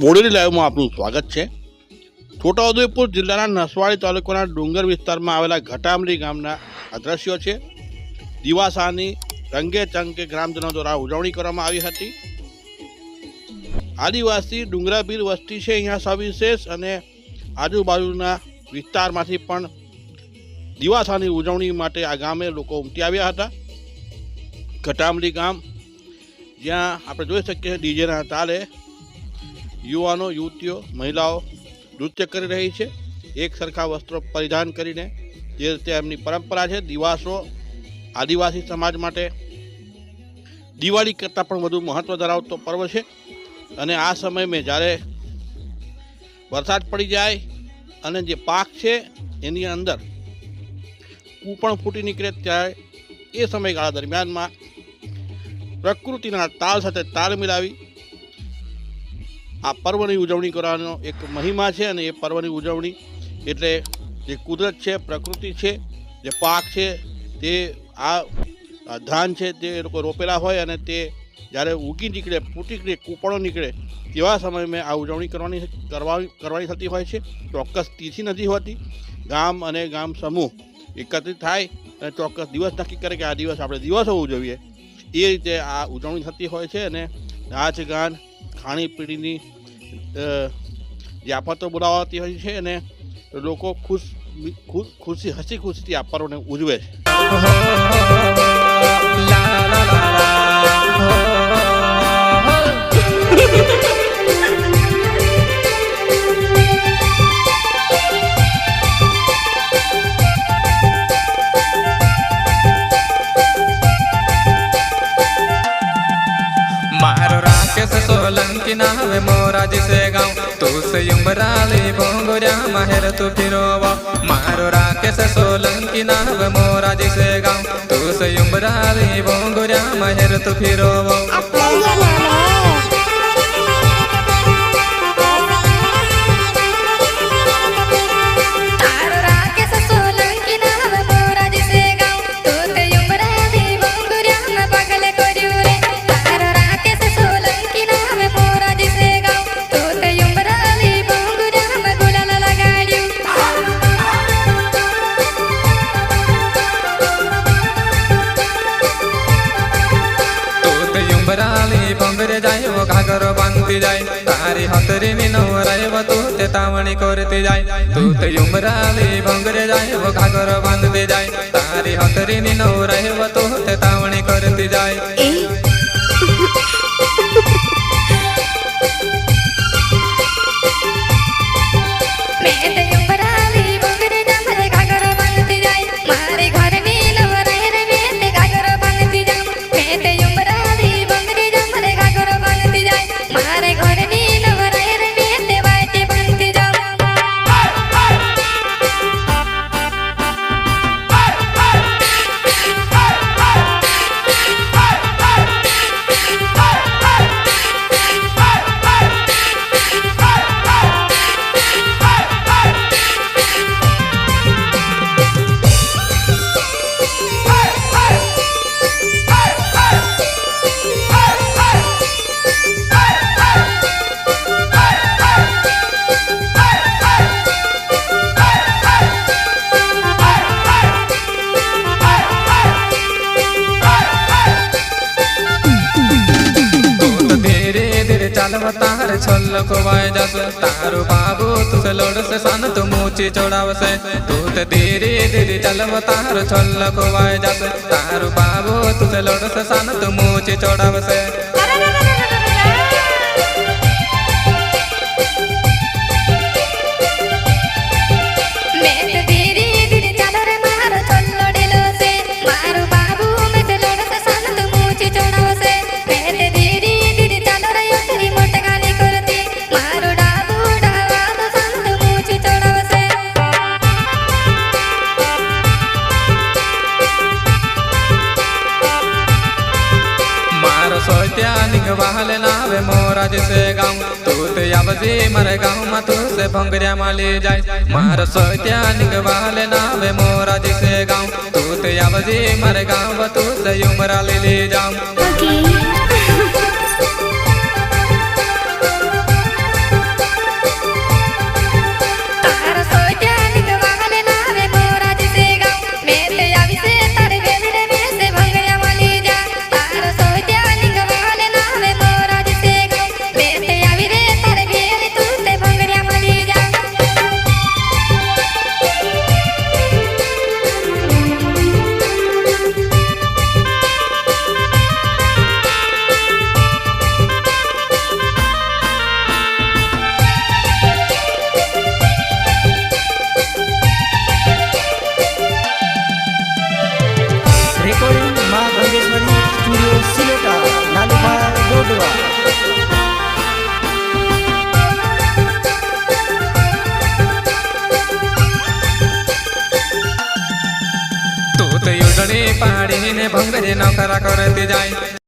બોડેલી લાઈવમાં આપનું સ્વાગત છે. છોટાઉદેપુર જિલ્લાના નસવાડી તાલુકાના ડુંગર વિસ્તારમાં આવેલા ઘટામરી ગામના અદ્રશ્યો છે. દિવાસાની રંગે ચંગે ગ્રામજનો દ્વારા ઉજવણી કરવામાં આવી હતી. આદિવાસી ડુંગરાબીર વસ્તી છે, અહીંયા સવિશેષ અને આજુબાજુના વિસ્તારમાંથી પણ દિવાસાની ઉજવણી માટે આ ગામે લોકો ઉમટી આવ્યા હતા. ઘટામરી ગામ, જ્યાં આપણે જોઈ શકીએ ડીજેના તાલે યુવાનો, યુવતીઓ, મહિલાઓ નૃત્ય કરી રહી છે. એક સરખા વસ્ત્રો પરિધાન કરીને જે રીતે એમની પરંપરા છે, દિવાસો આદિવાસી સમાજ માટે દિવાળી કરતાં પણ વધુ મહત્ત્વ ધરાવતો પર્વ છે. અને આ સમયમાં જ્યારે વરસાદ પડી જાય અને જે પાક છે એની અંદર કૂપણ ફૂટી નીકળે ત્યારે એ સમયગાળા દરમિયાનમાં પ્રકૃતિના તાલ સાથે તાલ મિલાવી આ પર્વની ઉજવણી કરવાનો એક મહિમા છે અને એ પર્વની ઉજવણી એટલે જે કુદરત છે, પ્રકૃતિ છે, જે પાક છે, તે આ ધાન છે તે લોકો રોપેલા હોય અને તે જ્યારે ઉગી નીકળે, ફૂટી નીકળે કૂપણો નીકળે તેવા સમયમાં આ ઉજવણી કરવાની કરવાની કરવાની થતી હોય છે. ચોક્કસ તિથિ નથી હોતી. ગામ અને ગામ સમૂહ એકત્રિત થાય અને ચોક્કસ દિવસ નક્કી કરે કે આ દિવસ આપણે દિવસો ઉજવીએ. એ રીતે આ ઉજવણી થતી હોય છે અને નાચ ગાન ખાણીપીણીની આફતો બોલાવાતી હોય છે અને લોકો ખુશ ખુશ, ખુશી હસી ખુશીથી આ ઉજવે છે. ના હવે મોરાજી સે ગાઉં તું સે ઉમરાલી ભોંગોર્યા માહેર તું ફિરોવો મારો રાકેશ સોલંકી ના હવે મોરાજી સે ગાઉં તું સે ઉમરાલી ભોંગોર્યા માહેર તું ફિરોવો ભોંગરે જાય ઘાઘરો બાંધતી જાય. તારી હતરી ની નવરાય તું તે તાવણી કરતી જાય. તું તે ઉમરાલી ભંગરે જાય ઘાઘરો બાંધતી જાય. તારી હતરી ની નવરાય તું તે તાવણી કરતી જાય. ચાલવા તાર છલ્લ ખોવાય જશે. તારો બાબુ તું લોડશે સાન તું મૂચી ચોડાવશે. તું તો ધીરે ધીરે ચાલવા તાર છલ્લ ખોવાય જશે. તારો બાબુ તું લોડશે સાન તું મૂચી ચોડાવશે વાહલે નાવે મોરાજ સે ગામ તું આવજે મારે ગામમાં તું સે ભંગર્યા માલી જાય. મારો સોત્યાનિક વાહલે નાવે મોરાજ સે ગામ તું આવજે મારે ગામ તું સે ઉમરા લીલી જામ. ફૂલડી ભંગ ભંગરે નખરા કરતી જાય.